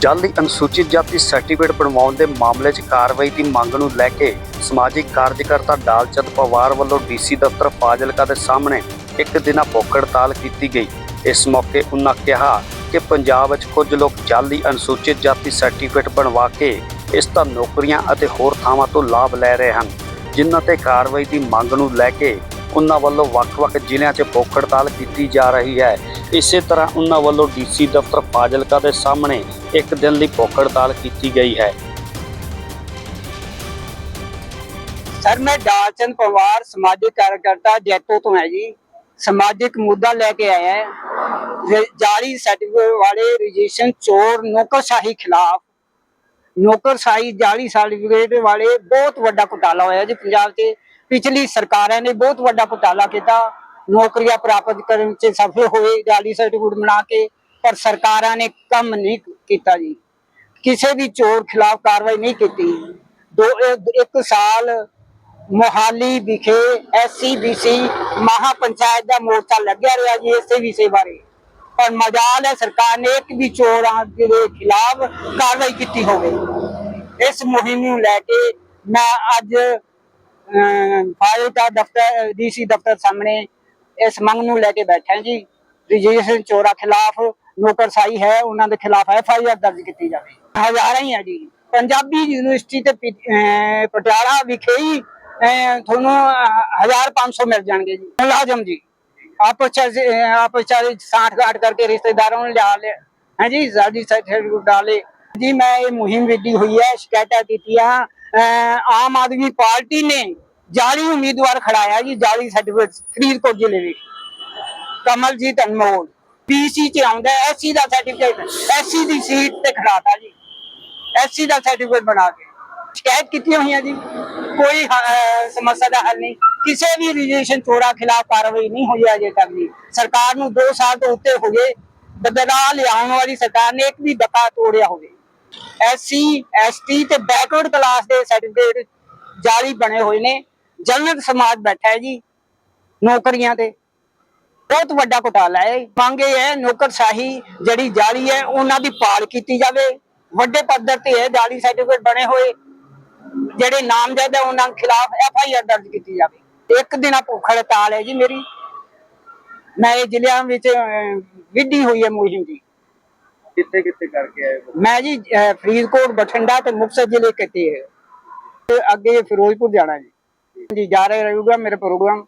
ਜਲਦੀ ਅਨੁਸੂਚਿਤ ਜਾਤੀ ਸਰਟੀਫਿਕੇਟ ਬਣਵਾਉਣ ਦੇ ਮਾਮਲੇ 'ਚ ਕਾਰਵਾਈ ਦੀ ਮੰਗ ਨੂੰ ਲੈ ਕੇ ਸਮਾਜਿਕ ਕਾਰਜਕਰਤਾ ਡਾਲਚੰਦ ਪਵਾਰ ਵੱਲੋਂ ਡੀਸੀ ਦਫ਼ਤਰ ਫਾਜ਼ਿਲਕਾ ਦੇ ਸਾਹਮਣੇ ਇੱਕ ਦਿਨਾ ਭੁੱਖ ਹੜਤਾਲ ਕੀਤੀ ਗਈ। ਇਸ ਮੌਕੇ ਉਹਨਾਂ ਕਿਹਾ ਕਿ ਪੰਜਾਬ ਵਿੱਚ ਕੁਝ ਲੋਕ ਜਲਦੀ ਅਨੁਸੂਚਿਤ ਜਾਤੀ ਸਰਟੀਫਿਕੇਟ ਬਣਵਾ ਕੇ ਇਸ ਤਾਂ ਨੌਕਰੀਆਂ ਅਤੇ ਹੋਰ ਥਾਵਾਂ ਤੋਂ ਲਾਭ ਲੈ ਰਹੇ ਹਨ, ਜਿਨ੍ਹਾਂ ਤੇ ਕਾਰਵਾਈ ਦੀ ਮੰਗ ਨੂੰ ਲੈ ਕੇ ਉਹਨਾਂ ਵੱਲੋਂ ਵੱਖ-ਵੱਖ ਜ਼ਿਲ੍ਹਿਆਂ 'ਚ ਭੁੱਖ ਹੜਤਾਲ ਕੀਤੀ ਜਾ ਰਹੀ ਹੈ। ਇਸੇ ਤਰ੍ਹਾਂ ਉਨ੍ਹਾਂ ਵੱਲੋਂ ਡੀਸੀ ਦਫ਼ਤਰ ਫਾਜ਼ਿਲਕਾ ਦੇ ਸਾਹਮਣੇ ਇੱਕ ਦਿਨ ਲਈ ਭੁੱਖ ਹੜਤਾਲ ਕੀਤੀ ਗਈ ਹੈ। ਸਰ, ਮੈਂ ਡਾਲਚੰਦ ਪਵਾਰ ਸਮਾਜਿਕ ਕਾਰਜਕਰਤਾ ਜੈਤੋ ਤੋਂ ਹੈ ਜੀ। ਸਮਾਜਿਕ ਮੁੱਦਾ ਲੈ ਕੇ ਆਇਆ ਹੈ। ਰ- ਸਰਟੀਫਿਕੇਟ ਵਾਲੇ ਰਜਿਸਟ੍ਰੇਸ਼ਨ ਚੋਰ ਨੌਕਰਸ਼ਾਹੀ ਖਿਲਾਫ। ਨੌਕਰਸ਼ਾਹੀ ਜਾਲੀ ਸਰਟੀਫਿਕੇਟ ਵਾਲੇ ਬਹੁਤ ਵੱਡਾ ਘੁਟਾਲਾ ਹੋਇਆ ਜੀ ਪੰਜਾਬ 'ਚ। ਪਿਛਲੀ ਸਰਕਾਰਾਂ ਨੇ ਬਹੁਤ ਵੱਡਾ ਘੁਟਾਲਾ ਕੀਤਾ। ਨੌਕਰੀਆਂ ਪ੍ਰਾਪਤ ਕਰਨ 'ਚ ਸਫਲ ਹੋਏ ਜਾਲੀ ਸਰਟੀਫਿਕੇਟ ਬਣਾ ਕੇ, ਪਰ ਸਰਕਾਰਾਂ ਨੇ ਕੰਮ ਨਹੀਂ ਕੀਤਾ ਜੀ। ਕਿਸੇ ਵੀ ਚੋਰ ਖਿਲਾਫ ਕਾਰਵਾਈ ਨਹੀਂ ਕੀਤੀ। ਦੋ ਇਹ- ਇੱਕ ਸਾਲ ਮੋਹਾਲੀ ਵਿਖੇ ਐਸਸੀਬੀਸੀ ਮਹਾ ਦਾ ਮੋਰਚਾ ਲੱਗਿਆ ਰਿਹਾ ਜੀ ਇਸੇ ਵਿਸ਼ੇ ਬਾਰੇ। ਪਰ ਮਜਾਲ ਹੈ ਸਰਕਾਰ ਨੇ ਇੱਕ ਵੀ ਚੋਰਾਂ ਦੇ ਖਿਲਾਫ ਕਾਰਵਾਈ ਕੀਤੀ ਹੋਵੇ। ਇਸ ਮੁਹਿੰਮ ਨੂੰ ਲੈ ਕੇ ਮੈਂ ਅੱਜ ਫਾਇਲਕਾ ਦਫ਼ਤਰ, ਡੀਸੀ ਦਫ਼ਤਰ ਸਾਹਮਣੇ ਇਸ ਮੰਗ ਨੂੰ ਲੈ ਕੇ ਬੈਠਾ ਜੀ ਰਜਿਸਟ੍ਰੇਸ਼ਨ ਚੋਰਾਂ ਖਿਲਾਫ ਨੌਕਰਸ਼ਾਹੀ ਹੈ, ਉਹਨਾਂ ਦੇ ਖਿਲਾਫ ਐਫ ਆਈ ਆਰ ਦਰਜ ਕੀਤੀ ਜਾਵੇ। ਹਜ਼ਾਰਾਂ ਹੀ ਹੈ ਜੀ। ਪੰਜਾਬੀ ਯੂਨੀਵਰਸਿਟੀ ਤੇ ਪਟਿਆਲਾ ਵਿਖੇ ਹੀ ਤੁਹਾਨੂੰ 1500 ਮਿਲ ਜਾਣਗੇ ਜੀ। ਮੁਲਾਜ਼ਮ ਜੀ। ਆਪਸ ਆਪਸ ਚ ਸਾਠ ਗਾਠ ਕਰਕੇ ਰਿਸ਼ਤੇਦਾਰਾਂ ਨੂੰ ਲਿਆ ਲਿਆ। ਹੈ ਜੀ, ਸਾਡੀ ਸਰਟੀਫਿਕੇਟ ਡਾਲੇ ਜੀ, ਮੈਂ ਇਹ ਮੁਹਿੰਮ ਵਿੱਢੀ ਹੋਈ ਹੈ, ਸ਼ਿਕਾਇਤਾਂ ਕੀਤੀਆਂ। ਆਮ ਆਦਮੀ ਪਾਰਟੀ ਨੇ ਜਾਲੀ ਉਮੀਦਵਾਰ ਖੜਾਇਆ ਜੀ, ਜਾਲੀ ਸਰਟੀਫਿਕੇਟ ਫਰੀਦਕੋਟ ਜ਼ਿਲ੍ਹੇ ਵਿੱਚ। ਕਮਲਜੀਤ ਅਨਮੋਲ ਪੀਸੀ ਚ ਆਉਂਦਾ ਐਸਸੀ ਦਾ ਸਰਟੀਫਿਕੇਟ ਐਸਸੀ ਦੀ ਸੀਟ ਤੇ ਖੜਾਤਾ ਜੀ। ਐਸਸੀ ਦਾ ਸਰਟੀਫਿਕੇਟ ਬਣਾ ਕੇ। ਸ਼ਿਕਾਇਤ ਕੀਤੀਆਂ ਹੋਈਆਂ ਜੀ। ਕੋਈ ਸਮੱਸਿਆ ਦਾ ਹੱਲ ਨਹੀਂ। ਕਿਸੇ ਵੀ ਰਜਿਸਟ੍ਰੇਸ਼ਨ ਚੋਰਾ ਖਿਲਾਫ ਕਾਰਵਾਈ ਨਹੀਂ ਹੋਈ ਅਜੇ ਤੱਕ ਵੀ ਸਰਕਾਰ ਨੂੰ 2 ਸਾਲ ਤੋਂ ਉੱਤੇ ਹੋ ਗਏ। ਬਦਲਾਅ ਲਿਆਉਣ ਵਾਲੀ ਸਰਕਾਰ ਨੇ ਇੱਕ ਵੀ ਦਫਾ ਤੋੜਿਆ ਹੋਵੇ। ਐਸਸੀ ਐਸਟੀ ਤੇ ਬੈਕਵਰਡ ਕਲਾਸ ਦੇ ਸਰਟੀਫਿਕੇਟ ਜਾਲੀ ਬਣੇ ਹੋਏ ਨੇ। ਜਨਰਲ ਸਮਾਜ ਬੈਠਾ ਹੈ ਜੀ ਨੌਕਰੀਆਂ ਤੇ। ਬਹੁਤ ਵੱਡਾ ਘੁਟਾਲਾ ਹੈ। ਮੰਗ ਇਹ ਹੈ ਨੌਕਰਸ਼ਾਹੀ ਜਿਹੜੀ ਜਾਲੀ ਹੈ ਉਹਨਾਂ ਦੀ ਪਾਲ ਕੀਤੀ ਜਾਵੇ। ਵੱਡੇ ਪੱਧਰ ਤੇ ਇਹ ਜਾਲੀ ਸਰਟੀਫਿਕੇਟ ਬਣੇ ਹੋਏ। ਜਿਹੜੇ ਨਾਮਜ਼ਦ ਹੈ ਉਹਨਾਂ ਖਿਲਾਫ ਐਫ ਆਈ ਆਰ ਦਰਜ ਕੀਤੀ ਜਾਵੇ। ਇੱਕ ਦਿਨਾ ਭੁੱਖ ਹੜਤਾਲ ਹੈ ਜੀ ਮੇਰੀ। ਮੈਂ ਇਹ ਜ਼ਿਲ੍ਹਿਆਂ ਵਿੱਚ ਵਿੱਢੀ ਹੋਈ ਹੈ ਮੁਹਿੰਮ ਦੀ ਕਿੱਥੇ ਕਿੱਥੇ ਕਰਕੇ ਆਏ ਮੈਂ ਜੀ ਫਰੀਦਕੋਟ ਬਠਿੰਡਾ ਤੇ ਮੁਕਤਸਰ ਜ਼ਿਲ੍ਹੇ ਕਿਤੇ ਹੈ। ਅੱਗੇ ਫਿਰੋਜ਼ਪੁਰ ਜਾਣਾ ਜੀ। ਜੀ ਜਾ ਰਿਹਾ ਰਹੂਗਾ ਮੇਰਾ ਪ੍ਰੋਗਰਾਮ